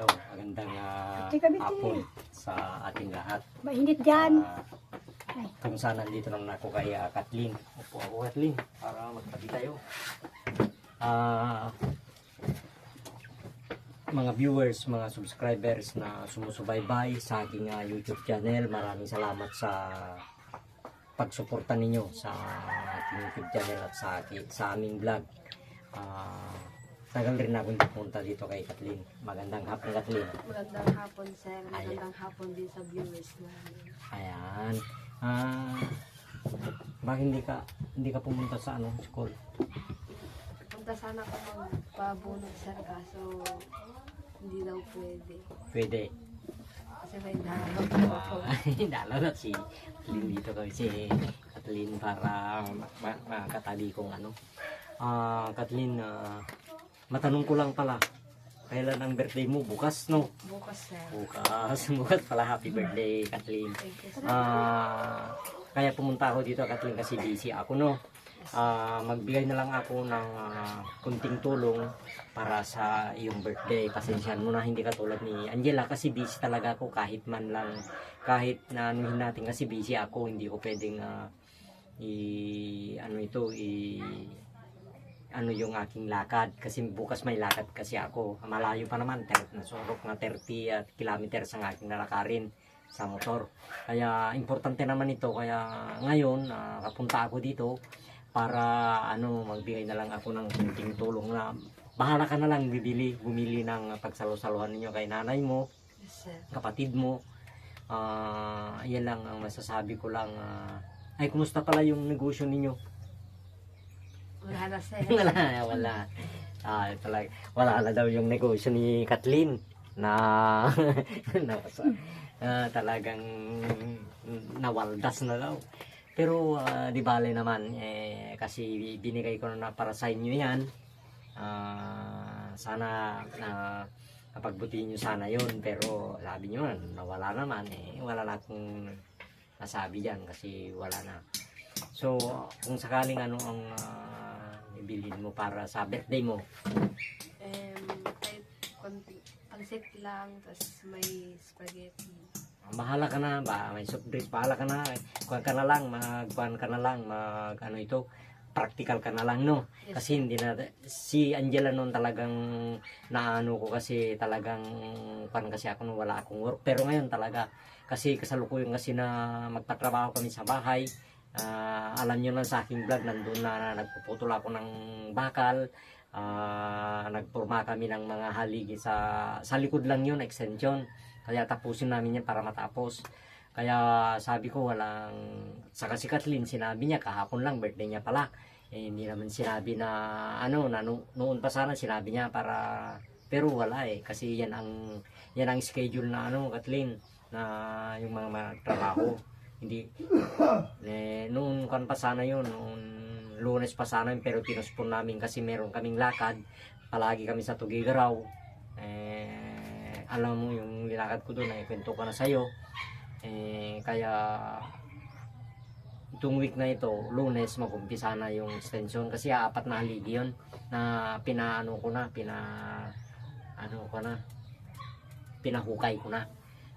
Hello, magandang biti. hapon sa ating lahat. Mainit dyan. Ay. kung saan nandito naman ako kay ah, Kathleen. Upo ako Kathleen para magpati tayo. Ah, mga viewers, mga subscribers na sumusubaybay sa aking ah, YouTube channel, maraming salamat sa pagsuporta ninyo sa ating YouTube channel at sa, aking, sa aming vlog. Ah, tagal rin ako hindi pumunta dito kay Kathleen. Magandang hapon Kathleen. Magandang hapon, sir. Magandang hapon din sa viewers namin. Ayan. Ah, bakit hindi ka hindi ka pumunta sa ano, school? Punta sana ko magpabunot, sir, kaso hindi daw pwede. Pwede. Kasi may dalaw po. Ah, dalaw na si Kathleen dito kami si Kathleen para ma- ma- makatabi kong ano. Ah, Kathleen, ah, matanong ko lang pala. Kailan ang birthday mo? Bukas, no? Bukas, sir. Bukas. Bukas pala. Happy birthday, Kathleen. Ah, kaya pumunta ako dito Kathleen kasi busy ako no. Ah, magbigay na lang ako ng ah, kunting tulong para sa iyong birthday. Pasensyahan mo na hindi katulad ni Angela kasi busy talaga ako kahit man lang kahit na anuhin natin kasi busy ako hindi ko pwedeng ah, i ano ito i ano yung aking lakad. Kasi bukas may lakad kasi ako. Malayo pa naman nasurok na 30 at kilometers ang aking lalakarin sa motor. Kaya importante naman ito. Kaya ngayon ah, kapunta ako dito para ano magbigay na lang ako ng kunting tulong na bahala ka na lang bibili bumili ng pagsalo-saluhan ninyo kay nanay mo Yes, kapatid mo. Ah yan lang ang masasabi ko lang. Ah, ay kumusta pala yung negosyo ninyo Wala na, sir. wala wala. Ah talag wala na daw yung negosyo ni Kathleen na, na ah, talagang nawaldas na daw. Pero ah, di bale naman eh, kasi binigay ko na para sa inyo yan. Ah, sana na napagbutihin nyo sana yun. Pero sabi nyo nawala naman eh wala na akong nasabi dyan kasi wala na. So kung sakaling ano ang ah, ibilhin mo para sa birthday mo? Um, kahit konti, pansit lang, tapos may spaghetti. bahala ka na ba may soft drinks bahala ka na. Kuhan ka na lang magkuhan ka na lang mag ano ito practical ka na lang no? Yes, kasi hindi na si Angela noon talagang naano ko kasi talagang pan kasi ako nung wala akong work. Pero ngayon talaga kasi kasalukuyan kasi na magpatrabaho kami sa bahay Ah, alam niyo lang sa aking vlog nandun na nagpuputol ako ng bakal. Ah, nagpurma kami ng mga haligi sa sa likod lang yun extension. Kaya tapusin namin yan para matapos. Kaya sabi ko walang saka si Kathleen sinabi niya kahapon lang birthday niya pala. Eh, hindi naman sinabi na ano na no- noon pa sana sinabi niya para pero wala eh. Kasi yan ang yan ang schedule na ano Kathleen na yung mga trabaho hindi. Eh, noon kan pa sana yun noon lunes pa sana yun pero pinuspon namin kasi meron kaming lakad. Palagi kami sa Tugigaraw eh alam mo yung nilakad ko doon ay kwento ko na sa'yo. Eh kaya itong week na ito, lunes, mag-umpisa na yung extension. Kasi apat na haligi yun na pinaano ko na, pina ano ko na, pinahukay ko na.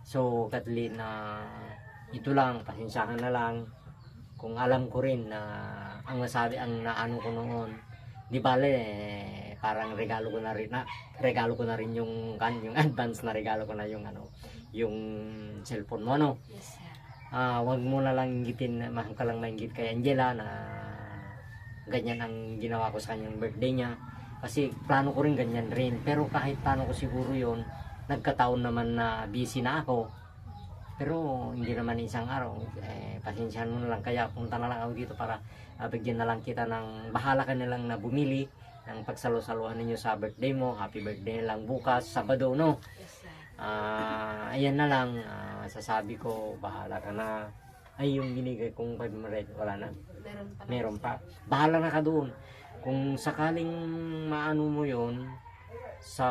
So, Kathleen, na ito lang, pasensyahan na lang kung alam ko rin na ang nasabi, ang naano ko noon, di bale, eh, parang regalo ko na rin na, regalo ko na rin yung, kan, yung advance na regalo ko na yung ano, yung cellphone mo, no? Yes, sir. ah wag mo na lang inggitin, mahal ka lang mainggit kay Angela na ganyan ang ginawa ko sa kanyang birthday niya. Kasi plano ko rin ganyan rin. Pero kahit plano ko siguro yon nagkataon naman na busy na ako. Pero hindi naman isang araw. Eh, pasensyahan mo na lang. Kaya punta na lang ako dito para ah, bigyan na lang kita ng bahala ka na lang na bumili ng pagsalo-saluhan ninyo sa birthday mo. Happy birthday lang bukas, Sabado, no? Ah, ayan na lang, ah, sasabi ko, bahala ka na. Ay, yung binigay kong 500, wala na. Meron pa. Meron pa. Bahala na ka doon. Kung sakaling maano mo yon sa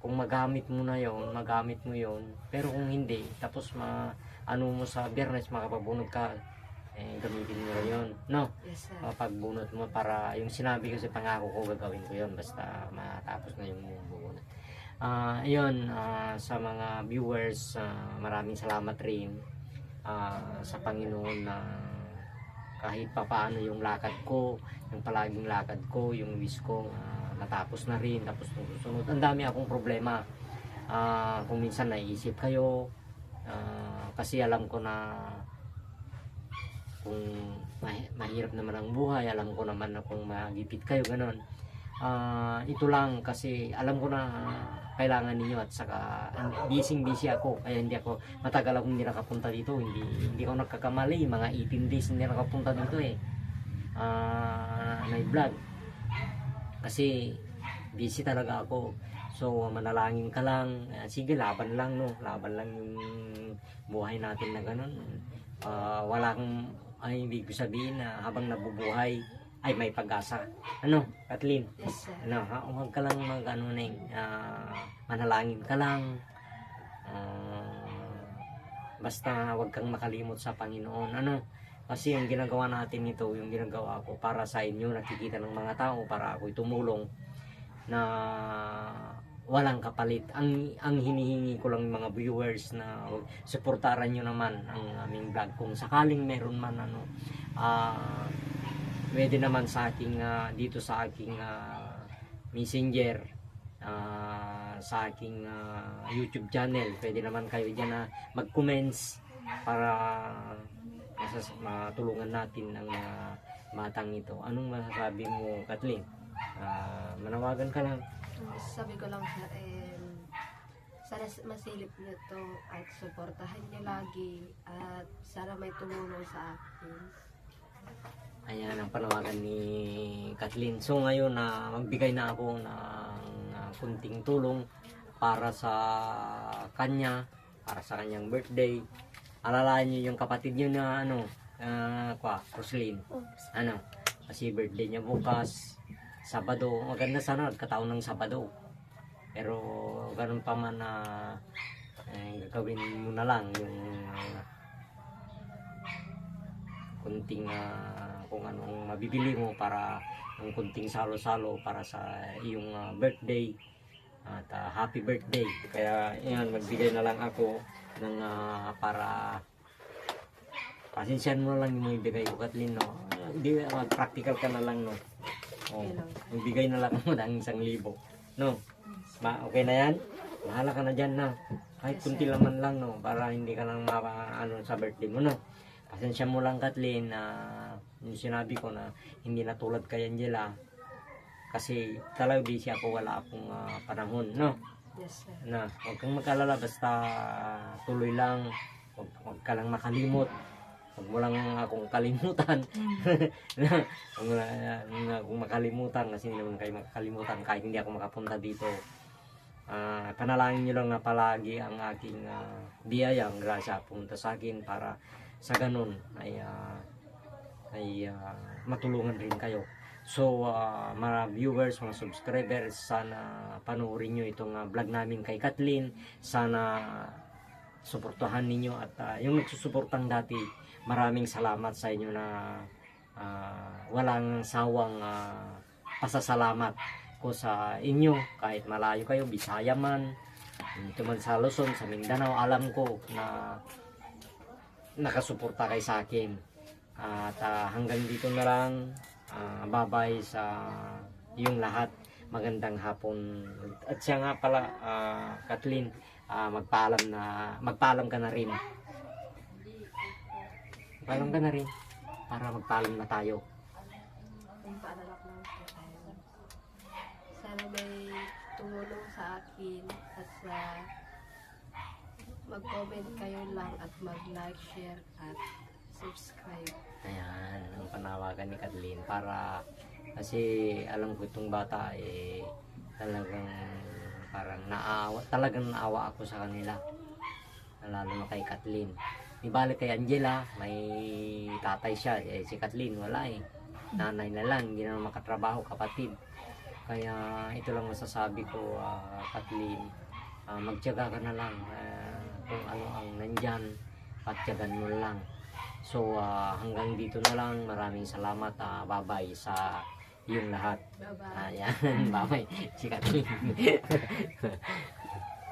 kung magamit mo na yon magamit mo yon pero kung hindi tapos ma ano mo sa biyernes makapabunod ka. Eh, gamitin mo na yon no? Yes, sir. mo para yung sinabi ko sa pangako ko gagawin ko yon basta matapos na yung bunot Ah, ayun, ah, sa mga viewers, ah, maraming salamat rin ah, sa Panginoon na kahit papaano yung lakad ko, yung palaging lakad ko, yung wish ko ah, natapos na rin, tapos susunod. Ang dami akong problema. Ah, kung minsan naiisip kayo, ah, kasi alam ko na kung mahi- mahirap naman ang buhay, alam ko naman na kung magipit kayo, ganon. Ah, ito lang kasi alam ko na kailangan ninyo at saka busy busy ako kaya hindi ako matagal akong hindi nakapunta dito hindi hindi ako nagkakamali mga 18 days hindi nakapunta dito eh ah na vlog kasi busy talaga ako so manalangin ka lang sige laban lang no laban lang yung buhay natin na ganun Ah, wala kang ay ibig ko sabihin na habang nabubuhay ay may pag-asa ano Kathleen Yes, sir. ano, ha, huwag ka lang mag ano na ah, manalangin ka lang. Ah, basta huwag kang makalimot sa Panginoon. Ano? Kasi yung ginagawa natin ito, yung ginagawa ko para sa inyo, nakikita ng mga tao para ako tumulong na walang kapalit. Ang ang hinihingi ko lang mga viewers na suportaran nyo naman ang aming vlog kung sakaling meron man ano ah pwede naman sa aking ah, dito sa aking ah, messenger ah, sa aking ah, YouTube channel pwede naman kayo dyan na mag-comments para masas- matulungan natin ang mga batang ito anong masasabi mo Kathleen Ah, manawagan ka lang Sabi ko lang sir, eh, sana masilip niyo to at suportahan niyo lagi at sana may tumulong sa akin. Ayan ang panawagan ni Kathleen. So ngayon na magbigay na ako ng uh, kunting tulong para sa kanya, para sa kanyang birthday. Alalahan niyo yung kapatid niyo na ano, uh, kwa, Roslyn. Ano, kasi birthday niya bukas, Sabado. Maganda sana nagkataon ng Sabado. Pero ganun pa man na eh, gagawin mo na lang yung uh, kunting ah, kung anong mabibili mo para yung kunting salo-salo para sa iyong ah, birthday at ah, happy birthday kaya yan magbigay na lang ako ng ah, para pasensyahan mo lang yung ibigay ko Kathleen no? Hindi mag practical ka na lang no? Oh, magbigay na lang ako ng isang libo no? Ma, okay na yan? Bahala ka na dyan na kahit kunti laman lang no? Para hindi ka lang mapa ano sa birthday mo no? Pasensya mo lang Kathleen na yung sinabi ko na hindi na tulad kay Angela kasi talaga busy ako wala akong ah, panahon no Yes sir. na huwag kang magkalala basta tuloy lang. Huwag, huwag ka lang makalimot. Huwag mo lang akong kalimutan. Na huwag mo lang na akong makalimutan kasi hindi naman kayo makakalimutan kahit hindi ako makapunta dito. Ah, panalangin nyo lang na palagi ang aking ah, biyaya ang grasya pumunta sa akin para sa ganun ay ah, ay ah, matulungan rin kayo So, ah, mga viewers, mga subscribers, sana panoorin nyo itong ah, vlog namin kay Kathleen. Sana suportahan ninyo at ah, yung nagsusuportang dati, maraming salamat sa inyo na ah, walang sawang ah, pasasalamat ko sa inyo kahit malayo kayo, Bisaya man, dito man sa Luzon, sa Mindanao, alam ko na nakasuporta kay sa akin. At ah, hanggang dito na lang, ah, babay sa yung lahat. Magandang hapon. At siya nga pala, ah, Kathleen, ah, magpaalam na, magpaalam ka na rin. Magpaalam ka na rin para magpaalam na tayo. Sana may tumulong sa akin at sa mag-comment kayo lang at mag-like, share at subscribe. Ayan, ang panawagan ni Kathleen para kasi alam ko itong bata eh talagang parang naawa, talagang naawa ako sa kanila. Lalo na kay Kathleen. Di kay Angela, may tatay siya. Eh, si Kathleen, wala eh. Nanay na lang, hindi na makatrabaho, kapatid. Kaya ito lang masasabi ko, ah, Kathleen, ah, magtiyaga ka na lang. ah, kung ano ang nandyan, patyagan mo lang. So uh, hanggang dito na lang. Maraming salamat. Ah, uh, bye bye sa yung lahat. Bye bye. Ayan, ah, bye bye. Si